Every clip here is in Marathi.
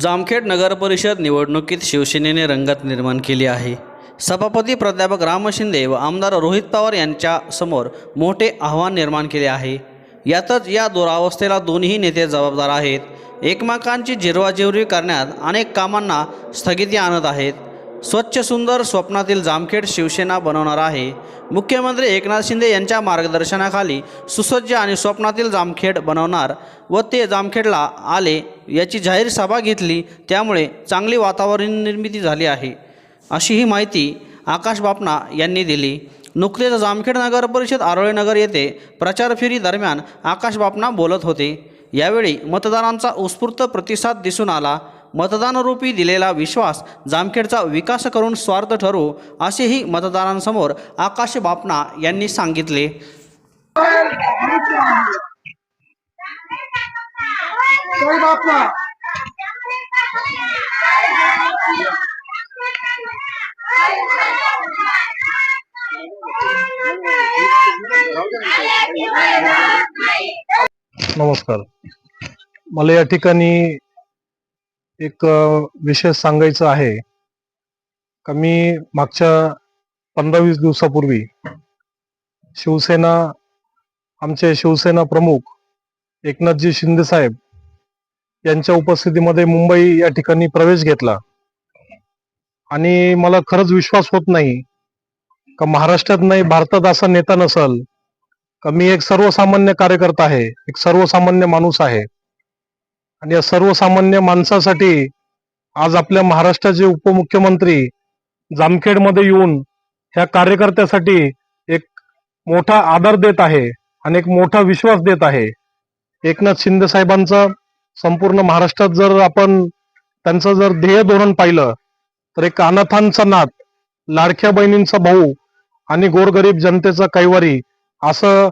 जामखेड नगरपरिषद निवडणुकीत शिवसेनेने रंगत निर्माण केली आहे. सभापती प्राध्यापक राम शिंदे व आमदार रोहित पवार यांच्यासमोर मोठे आव्हान निर्माण केले आहे. यातच या दुरावस्थेला दोन्ही नेते जबाबदार आहेत. एकमेकांची जिरवाजिरवी करण्यात अनेक कामांना स्थगिती आणत आहेत. स्वच्छ सुंदर स्वप्नातील जामखेड शिवसेना बनवणार आहे. मुख्यमंत्री एकनाथ शिंदे यांच्या मार्गदर्शनाखाली सुसज्ज आणि स्वप्नातील जामखेड बनवणार व ते जामखेडला आले याची जाहीर सभा घेतली त्यामुळे चांगली वातावरण निर्मिती झाली आहे अशी ही माहिती आकाश बापना यांनी दिली. नुकतेच जामखेड नगर परिषद आरोळेनगर येथे प्रचार फेरी दरम्यान आकाश बापना बोलत होते. यावेळी मतदारांचा उत्स्फूर्त प्रतिसाद दिसून आला. मतदानरूपी दिलेला विश्वास जामखेडचा विकास करून स्वार्थ ठरू असेही मतदारांसमोर आकाश बापना यांनी सांगितले. नमस्कार. मला या ठिकाणी एक विशेष सांगायचं आहे. का मी मागच्या पंधरा वीस दिवसापूर्वी शिवसेना आमचे शिवसेना प्रमुख एकनाथजी शिंदे साहेब यांच्या उपस्थितीमध्ये मुंबई या ठिकाणी प्रवेश घेतला. आणि मला खरंच विश्वास होत नाही का महाराष्ट्रात नाही भारतात असा नेता नसल का मी एक सर्वसामान्य कार्यकर्ता आहे एक सर्वसामान्य माणूस आहे. आणि या सर्वसामान्य माणसासाठी आज आपल्या महाराष्ट्राचे उपमुख्यमंत्री जामखेडमध्ये येऊन ह्या कार्यकर्त्यासाठी एक मोठा आदर देत आहे आणि एक मोठा विश्वास देत आहे. एकनाथ शिंदे साहेबांचा संपूर्ण महाराष्ट्रात जर आपण त्यांचं जर ध्येय धोरण पाहिलं तर एक अनाथांचा नात लाडक्या बहिणींचा भाऊ आणि गोरगरीब जनतेचा कैवारी असं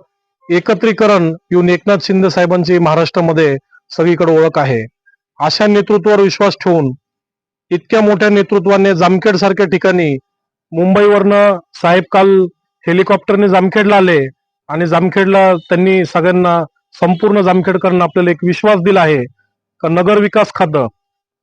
एकत्रीकरण येऊन एकनाथ शिंदे साहेबांची महाराष्ट्रामध्ये सगळीकडे ओळख आहे. अशा नेतृत्वावर विश्वास ठेवून इतक्या मोठ्या नेतृत्वाने जामखेड सारख्या ठिकाणी मुंबईवरनं साहेब काल हेलिकॉप्टरने जामखेडला आले आणि जामखेडला त्यांनी सगळ्यांना संपूर्ण जामखेडकरांना आपल्याला एक विश्वास दिला आहे का नगर विकास खातं.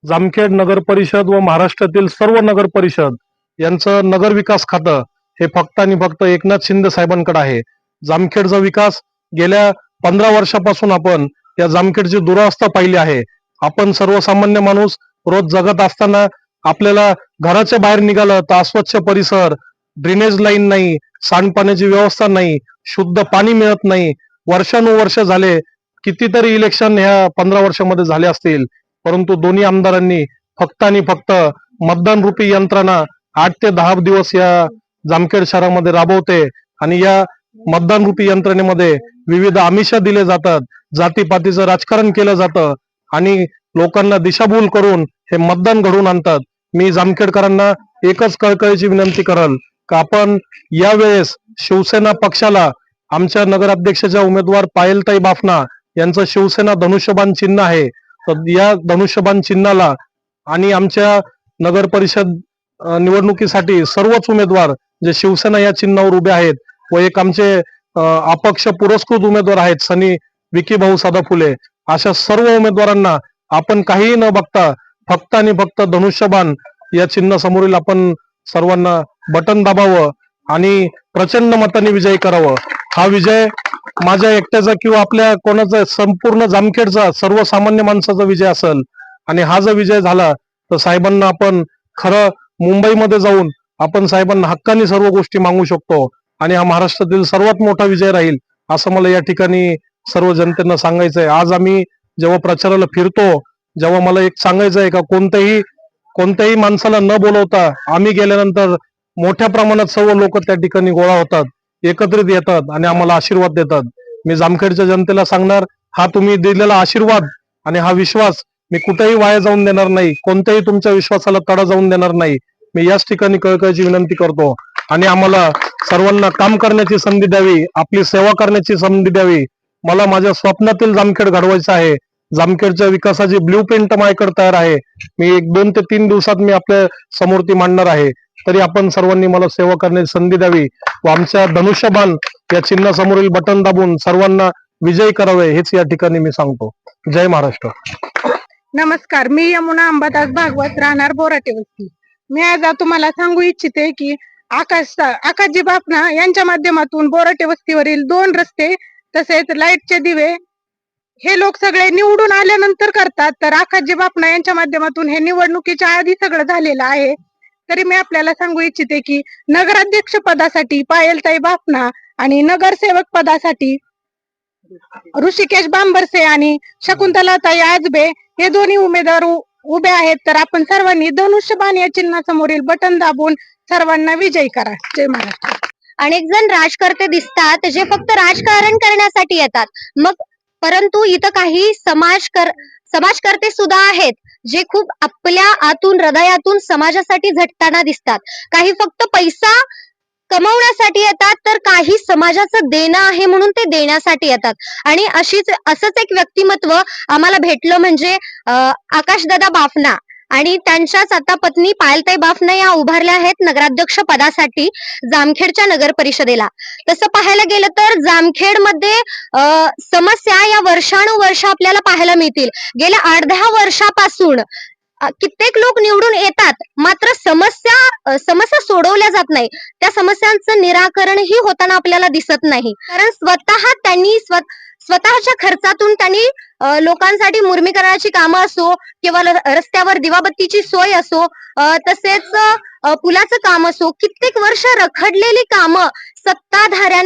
जामखेड नगर परिषद व महाराष्ट्रातील सर्व नगर परिषद यांचं नगर विकास खातं हे फक्त आणि फक्त एकनाथ शिंदे साहेबांकडे आहे. जामखेडचा विकास गेल्या पंधरा वर्षापासून आपण या जामखेडची दुरावस्था पाहिली आहे. आपण सर्वसामान्य माणूस रोज जगत असताना आपल्याला घराच्या बाहेर निघालं तर अस्वच्छ परिसर ड्रेनेज लाईन नाही सांडपाण्याची व्यवस्था नाही शुद्ध पाणी मिळत नाही. वर्षानुवर्ष झाले कितीतरी इलेक्शन ह्या पंधरा वर्षामध्ये झाले असतील. परंतु दोन्ही आमदारांनी फक्त आणि फक्त मतदान रूपी यंत्रणा आठ ते दहा दिवस या जामखेड शहरामध्ये राबवते. आणि या मतदान रूपी यंत्रणेमध्ये विविध आमिषा दिले जातात. जातीपातीचं राजकारण केलं जातं आणि लोकांना दिशाभूल करून हे मतदान घडवून आणतात. मी जामखेडकरांना एकच कळकळीची विनंती करल का आपण यावेळेस शिवसेना पक्षाला आमच्या नगराध्यक्षाच्या उमेदवार पायलताई बाफना यांचं शिवसेना धनुष्यबान चिन्ह आहे. तर या धनुष्यबान चिन्हाला आणि आमच्या नगर परिषद निवडणुकीसाठी सर्वच उमेदवार जे शिवसेना या चिन्हावर उभे आहेत व एक आमचे अपक्ष पुरस्कृत उमेदवार आहेत सनी विकी भाऊ सदाफुले अशा सर्व उमेदवारांना आपण काहीही न बघता फक्त आणि फक्त धनुष्यबाण या चिन्ह समोरील आपण सर्वांना बटन दाबावं आणि प्रचंड मताने विजय करावं. हा विजय माझ्या एकट्याचा किंवा आपल्या कोणाचा संपूर्ण जामखेडचा सर्वसामान्य माणसाचा विजय असेल आणि हा जर विजय झाला तर साहेबांना आपण खरं मुंबईमध्ये जाऊन आपण साहेबांना हक्काने सर्व गोष्टी मागू शकतो आणि हा महाराष्ट्रातील सर्वात मोठा विजय राहील असं मला या ठिकाणी सर्व जनतेना सांगायचं आहे आज आम्ही जेव्हा प्रचाराला फिरतो जेव्हा मला एक सांगायचं आहे का कोणत्याही कोणत्याही माणसाला न बोलवता आम्ही गेल्यानंतर मोठ्या प्रमाणात सर्व लोक त्या ठिकाणी गोळा होतात एकत्रित येतात आणि आम्हाला आशीर्वाद देतात. मी जामखेडच्या जनतेला सांगणार हा तुम्ही दिलेला आशीर्वाद आणि हा विश्वास मी कुठेही वाया जाऊन देणार नाही कोणत्याही तुमच्या विश्वासाला तडा जाऊन देणार नाही. मी याच ठिकाणी कळकळीची विनंती करतो आणि आम्हाला सर्वांना काम करण्याची संधी द्यावी आपली सेवा करण्याची संधी द्यावी. मला माझ्या स्वप्नातील जामखेड घडवायचं आहे. जामखेडच्या विकासाची ब्ल्यू प्रिंट माझ्याकडे तयार आहे. मी एक दोन ते तीन दिवसात मी आपल्यासमोर ती मांडणार आहे. तरी आपण सर्वांनी मला सेवा करण्याची संधी द्यावी. व आमच्या धनुष्यबाण या चिन्हासमोरील बटन दाबून सर्वांना विजयी करावे हेच या ठिकाणी मी सांगतो. जय महाराष्ट्र. नमस्कार मी यमुना अंबादास भागवत राहणार बोराटे वस्ती. मी आज तुम्हाला सांगू इच्छिते की आकाश आकाशजी बापना यांच्या माध्यमातून बोराटे वस्तीवरील दोन रस्ते तसेच लाईटचे दिवे हे लोक सगळे निवडून आल्यानंतर करतात. तर आकाशजी बापना यांच्या माध्यमातून हे निवडणुकीच्या आधी सगळं झालेलं आहे. तरी मी आपल्याला सांगू इच्छिते की नगराध्यक्ष पदासाठी पायलताई बापना आणि नगरसेवक पदासाठी ऋषिकेश बांबरसे आणि शकुंतलाताई आजबे हे दोन्ही उमेदवार उभे आहेत. तर आपण सर्वांनी धनुष्यबाण या चिन्हासमोरील बटन दाबून सर्वांना विजयी करा. जय महाराष्ट्र. अनेक जण राजकर्ते दिसतात जे फक्त राजकारण करण्यासाठी येतात. मग परंतु इथं काही समाज कर समाजकर्ते सुद्धा आहेत जे खूप आपल्या आतून हृदयातून समाजासाठी झटताना दिसतात. काही फक्त पैसा कमवण्यासाठी येतात तर काही समाजाचं देणं आहे म्हणून ते देण्यासाठी येतात. आणि अशीच असंच एक व्यक्तिमत्व आम्हाला भेटलं म्हणजे आकाशदादा बाफना. आणि त्यांच्याच आता पत्नी पायलताई बाफने या उभारल्या आहेत नगराध्यक्ष पदासाठी जामखेडच्या नगर परिषदेला. तसं पाहायला गेलं तर जामखेडमध्ये समस्या या वर्षानुवर्ष आपल्याला पाहायला मिळतील. गेल्या आठ दहा वर्षापासून कित्येक लोक निवडून येतात मात्र समस्या समस्या सोडवल्या जात नाही. त्या समस्यांचं निराकरणही होताना आपल्याला दिसत नाही. कारण स्वतः त्यांनी स्व स्वतःच्या खर्चातून त्यांनी लोकांसाठी मुर्मीकरणाची कामं असो किंवा रस्त्यावर दिवाबत्तीची सोय असो तसेच पुलाचं काम असो कित्येक वर्ष रखडलेली कामं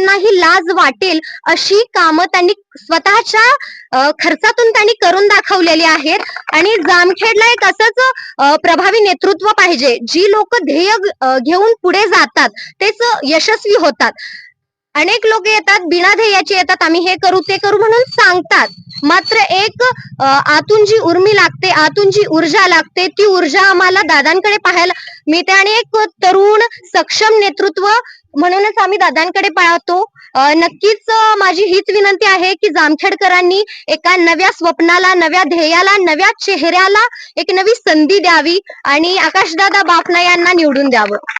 सत्ताधाऱ्यांनाही लाज वाटेल अशी कामं त्यांनी स्वतःच्या खर्चातून त्यांनी करून दाखवलेली आहेत. आणि जामखेडला एक असंच प्रभावी नेतृत्व पाहिजे. जी लोक ध्येय घेऊन पुढे जातात तेच यशस्वी होतात. अनेक लोक येतात बिना ध्येयाचे येतात. आम्ही हे करू ते करू म्हणून सांगतात. मात्र एक आतून जी उर्मी लागते आतून जी ऊर्जा लागते ती ऊर्जा आम्हाला दादांकडे पाहायला मिळते आणि एक तरुण सक्षम नेतृत्व म्हणूनच आम्ही दादांकडे पाहतो. नक्कीच माझी हीच विनंती आहे की जामखेडकरांनी एका नव्या स्वप्नाला नव्या ध्येयाला नव्या चेहऱ्याला एक नवी संधी द्यावी आणि आकाशदादा बापना यांना निवडून द्यावं.